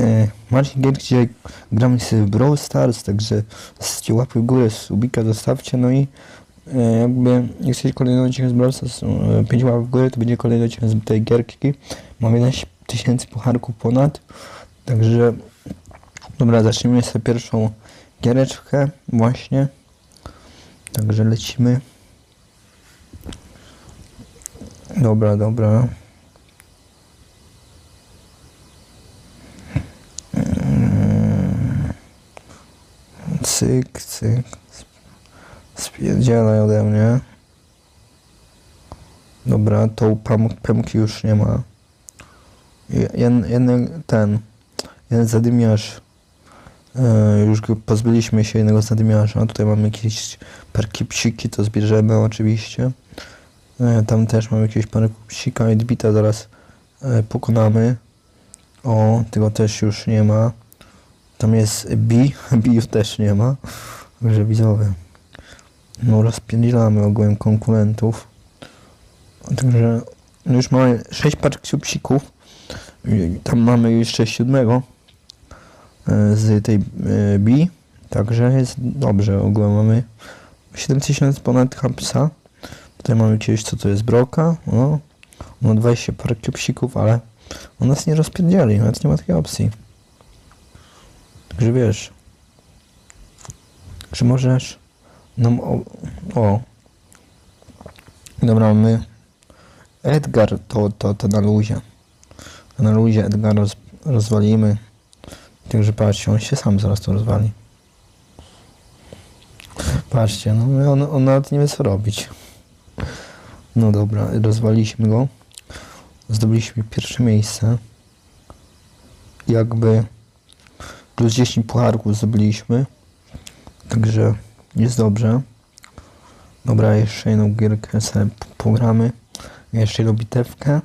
E, Marcin Gier, dzisiaj gramy sobie w Brawl Stars, także zostawcie łapy w górę, subika zostawcie, no i e, jakby jak chcecie kolejny odcinek z Brawl Stars, e, 5 łap w górę, to będzie kolejny odcinek z tej gierki. Mam 11 tysięcy pucharków ponad, także dobra, zacznijmy sobie pierwszą giereczkę właśnie. Także lecimy. Dobra, dobra. Cyk, cyk. Spierdzielaj ode mnie. Dobra, tą pam- już nie ma. Jeden, jeden ten, jeden zadymiarz. E, już pozbyliśmy się jednego zadymiarza. Tutaj mamy jakieś parki psiki, to zbierzemy oczywiście. E, tam też mamy jakieś parę psika i dbita zaraz e, pokonamy. O, tego też już nie ma. Tam jest B, B już też nie ma. Także widzowie. No rozpierdzielamy ogółem konkurentów. Także no już mamy 6 paczek psików. I Tam mamy jeszcze siódmego e, z tej e, B. Także jest dobrze. Ogółem mamy 7000 ponad hapsa. Tutaj mamy gdzieś co to jest broka. O, ma 20 parę psików, ale on nas nie rozpierdzieli, nawet nie ma takiej opcji. Także wiesz. Że możesz nam o, o. Dobra, mamy Edgar to, to, to na luzie. Na luzie Edgar roz, rozwalimy. Także patrzcie, on się sam zaraz to rozwali. Patrzcie, no on, on nawet nie wie co robić. No dobra, rozwaliliśmy go. Zdobyliśmy pierwsze miejsce. Jakby plus 10 pucharków zdobyliśmy. Także jest dobrze. Dobra, jeszcze jedną gierkę sobie pogramy. Jeszcze jedną bitewkę.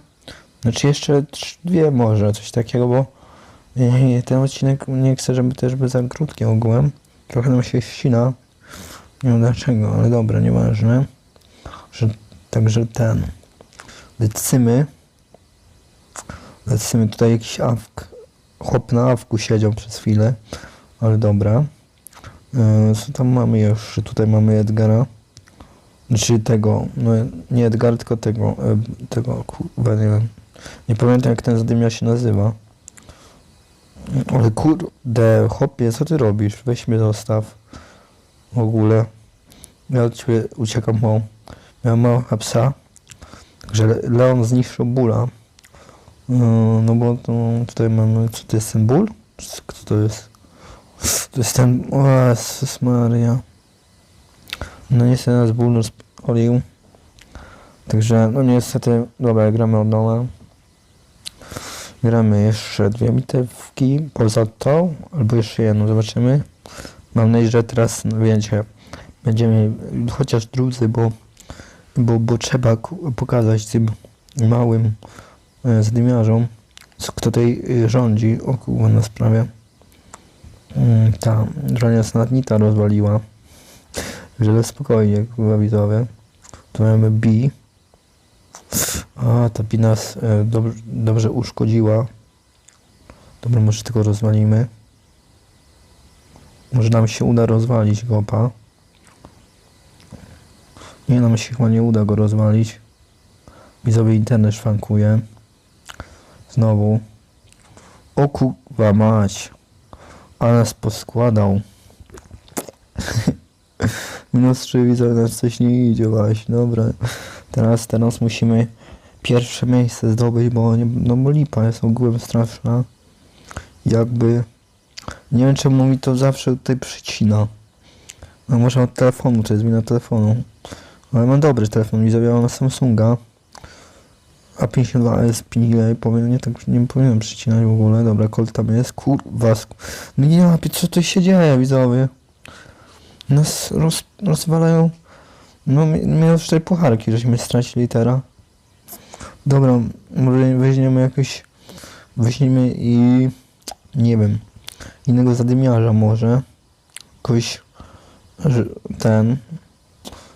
Znaczy jeszcze dwie może, coś takiego, bo e, ten odcinek nie chcę, żeby też był za krótki ogółem. Trochę nam się ścina. Nie wiem dlaczego, ale dobra, nieważne. Że, także ten. Lecimy. Lecimy tutaj jakiś awk. Chłop na awku siedział przez chwilę. Ale dobra. E, Co tam mamy jeszcze? Tutaj mamy Edgara. Znaczy tego, no nie Edgar, tylko tego, e, tego, kurwa, nie wiem. Nie pamiętam jak ten zadymiarz się nazywa. Ale kurde, chłopie, co ty robisz? Weź mnie zostaw. W ogóle. Ja od ciebie uciekam, bo miałem małego psa. Także Le- Leon zniszczył bóla. Yy, No bo to, tutaj mamy, co to jest ten ból? Kto to jest? To jest ten, o Jezus Maria. No niestety nas ból rozpalił. Także, no niestety, dobra, gramy od nowa. Gramy jeszcze dwie bitewki poza tą, albo jeszcze jedną, zobaczymy. Mam nadzieję, że teraz, no wiecie, będziemy chociaż drudzy, bo, bo, bo trzeba pokazać tym małym e, zdymiarzom, co kto tutaj e, rządzi. O kurwa, na sprawie. Mm, Ta dronia snadnita rozwaliła. Że spokojnie, kurwa widzowie. Tu mamy B. A, ta B nas e, dobrze, dobrze uszkodziła. Dobra, może tylko rozwalimy. Może nam się uda rozwalić gopa. Nie, nam się chyba nie uda go rozwalić. Widzowie internet szwankuje. Znowu. O kurwa mać. Nas poskładał. Minus 3 widzowie, nas coś nie idzie właśnie. Dobra. Teraz, teraz musimy pierwsze miejsce zdobyć, bo nie, no bo lipa jest ogółem straszna. Jakby... Nie wiem czemu mi to zawsze tutaj przycina. No może od telefonu, to jest wina telefonu. Ale mam dobry telefon, widzowie, mam Samsunga. A52S Pingley, powiem, nie tak nie powinienem przycinać w ogóle. Dobra, Colt tam jest, kurwa. No nie ma, co tu się dzieje, widzowie? Nas roz, rozwalają. No, mi- minus 4 pucharki, żeśmy stracili teraz. Dobra, może weźmiemy jakoś. Weźmiemy i. Nie wiem. Innego zadymiarza może. Że Ten.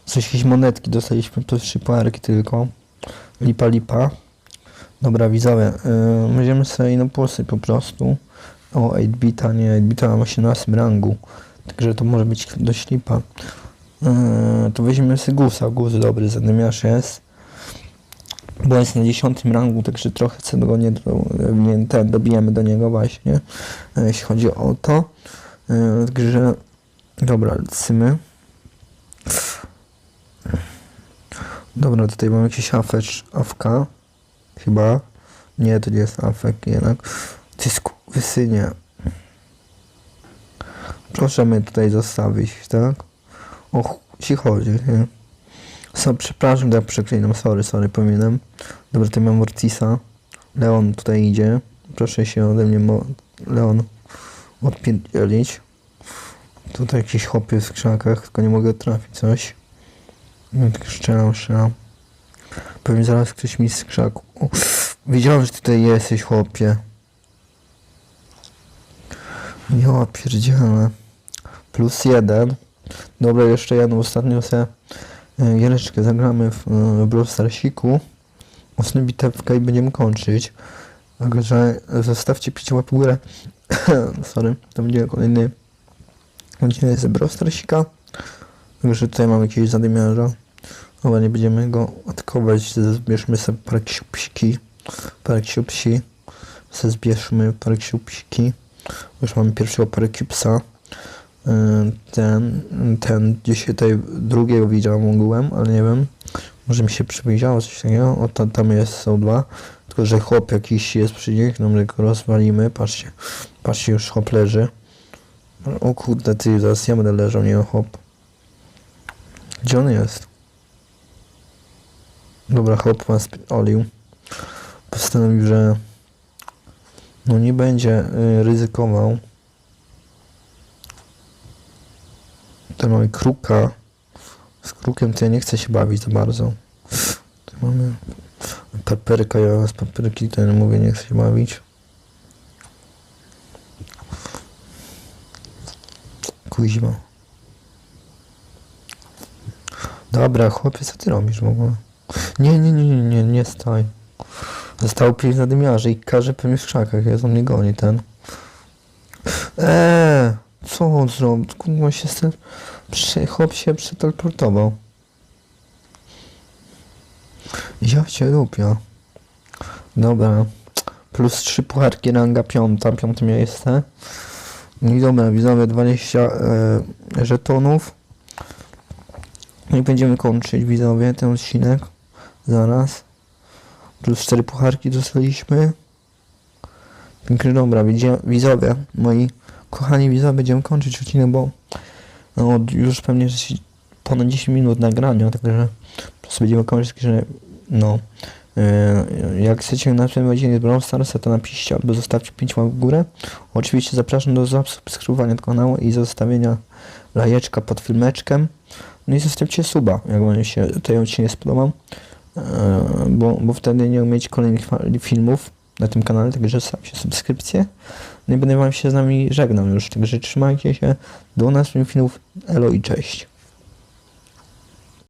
Coś jakieś monetki dostaliśmy, to trzy pucharki tylko. Lipa, lipa. Dobra, widzowie, yy, będziemy sobie na płosy po prostu. O, 8-bita, nie, 8-bita mam 18 rangu. Także to może być dość lipa. Eee, to weźmiemy sobie Gusa. Gus dobry, zadymiarz jest. Bo jest na 10 rangu, także trochę co go nie, nie ten, dobijemy do niego właśnie. e, Jeśli chodzi o to. Eee, także dobra, lecimy. Dobra, tutaj mam jakiś afecz AFK. Chyba. Nie, to nie jest afek jednak. Ty wysynie. Proszę mnie tutaj zostawić, tak? O ch- ci chodzi, nie? So, przepraszam, tak przeklinam, sorry, sorry, powinienem. Dobra, tutaj mam Mortisa. Leon tutaj idzie. Proszę się ode mnie, Leon, odpierdzielić. Tutaj jakiś chłopie w krzakach, tylko nie mogę trafić coś. Strzelam, strzelam. Pewnie zaraz ktoś mi. O, wiedziałem, że tutaj jesteś, chłopie. Ja pierdzielę. Plus jeden. Dobra, jeszcze jedną ostatnią se Jeleczkę zagramy w, e, w Brawl Starsiku. Ostatnią bitewkę i będziemy kończyć. Także zostawcie pięć łap w górę. Sorry, to będzie kolejny odcinek z Brawl Starsika. Także tutaj mamy jakiegoś zadymiarza. Dobra, nie będziemy go atakować. Zbierzmy sobie parę ksiupsiki. Parę ksiupsi. Se zbierzmy parę ksiupsiki. Już mamy pierwszego parekipsa. Ten, ten gdzieś tutaj drugiego widziałem ogółem, ale nie wiem. Może mi się przywidziało coś takiego. O, ta, tam jest, są dwa. Tylko, że chłop jakiś jest przy nich, no my go rozwalimy. Patrzcie, patrzcie, już chłop leży. O kurde, ty, zaraz ja będę leżał, nie chłop. Gdzie on jest? Dobra, chłop was olił. Postanowił, że no nie będzie y, ryzykował. Tutaj mamy kruka. Z krukiem to ja nie chcę się bawić za bardzo. Tu mamy paperka, ja z paperki ja mówię, nie chcę się bawić. Kuźma. Dobra, chłopie, co ty robisz w ogóle? Nie, nie, nie, nie, nie, nie staj. Zostało pięć zadymiarzy i każe pewnie w krzakach, jest on mnie goni ten. Eee, co on zrobił? Kurwa się ster... Prze... Chłop się przeteleportował. Ja cię lubię. Dobra. Plus trzy pucharki ranga piąta, piąte miejsce. No i dobra, widzowie 20 e, żetonów. I będziemy kończyć widzowie ten odcinek. Zaraz. Plus 4 pucharki dostaliśmy. Pięknie, dobra, widzowie, moi kochani widzowie, będziemy kończyć odcinek, bo no, już pewnie ponad 10 minut nagrania, także prostu będziemy kończyć, że no, yy, jak chcecie na tym odcinek Brawl Starsa, to napiszcie albo zostawcie 5 łap w górę. Oczywiście zapraszam do zasubskrybowania kanału i zostawienia lajeczka pod filmeczkiem. No i zostawcie suba, jak wam się ten odcinek spodobał. Eee, bo, bo wtedy nie umieć kolejnych filmów na tym kanale, także zostawcie subskrypcję. No i będę wam się z nami żegnał już, także trzymajcie się, do następnych filmów, elo i cześć.